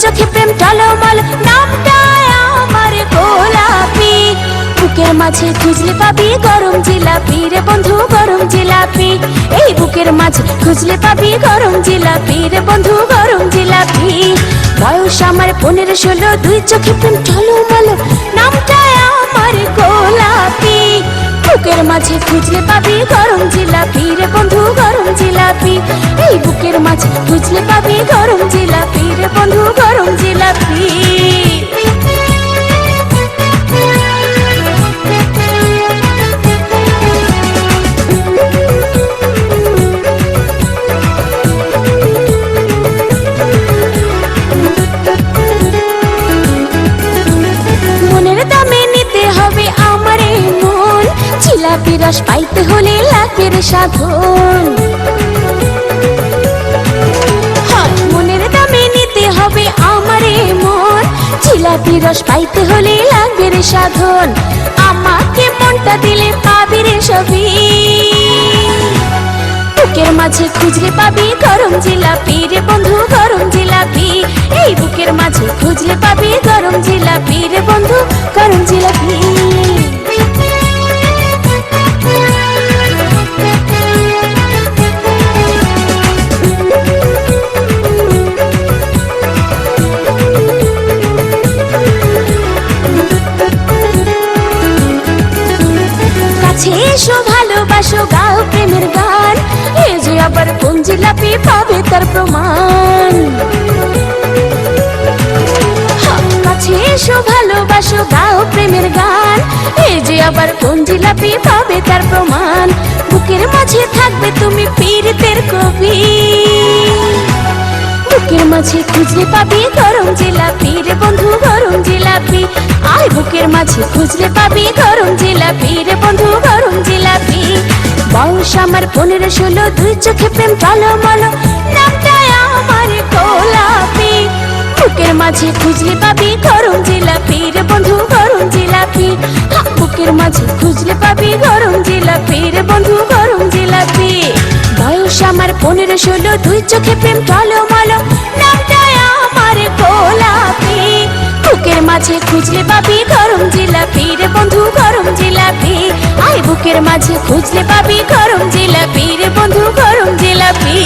চোখে প্রেম টলমল। নামটা আমার গোলাপি। বুকের মাঝে খুঁজলে পাবি গরম জিলাপি রে বন্ধু, গরম জিলাপি। এই বুকের মাঝে খুঁজলে পাবি গরম জিলাপি রে বন্ধু, গরম জিলাপি। বয়স আমার পনেরো ষোলো, দুই চোখে প্রেম টলমল। নামটা আমার গোলাপি। বুকের মাঝে খুঁজলে পাবি গরম জিলাপি রে বন্ধু, গরম জিলাপি। বুকের মাঝে খুঁজলে পাবি গরম জিলাপি রে বন্ধু, গরম জিলাপি। জিলাপি রস পাইতে হলে লাখের সাধন। জিলাপি রস পাইতে হলে লাগবে রে সাধন। আমাকে মনটা দিলে পাবি রে সবই বুকের মাঝে খুঁজলে পাবি গরম জিলাপি রে বন্ধু, গরম জিলাপি। এই বুকের মাঝে খুঁজলে পাবি গরম জিলাপি রে বন্ধু, গরম জিলাপি। ভালোবাসো গাও প্রেমের গান। এ যে আবার কোন জিলাপি পাবে তার প্রমাণ? কাছে এসো, ভালোবাসো গাও প্রেমের গান। এ যে আবার কোন জিলাপি পাবে তার প্রমাণ? বুকের মাঝে থাকবে তুমি পীড়িতের কবি। বুকের মাঝে খুঁজলে পাবি গরম জিলাপি রে বন্ধু, গরম জিলাপি। আয় বুকের মাঝে খুঁজলে পাবি গরম জিলাপি রে বন্ধু, গরম বয়স আমার পনেরো ষোলো দুই চোখে প্রেম টলমল নামটা আমার গোলাপি। বুকের মাঝে খুঁজলে পাবি গরম জিলাপি বন্ধু, গরম জিলাপি। বুকের মাঝে খুঁজলে পাবি গরম জিলাপি বন্ধু, গরম জিলাপি। বয়স আমার পনেরো ষোলো দুই চোখে প্রেম টলমল নামটা আমার গোলাপি। বুকের মাঝে খুঁজলে পাবি গরম জিলাপি রে বন্ধু গরম জিলাপি। আই বুকের মাঝে খুঁজলে পাবি গরম জিলাপি রে বন্ধু গরম জিলাপি।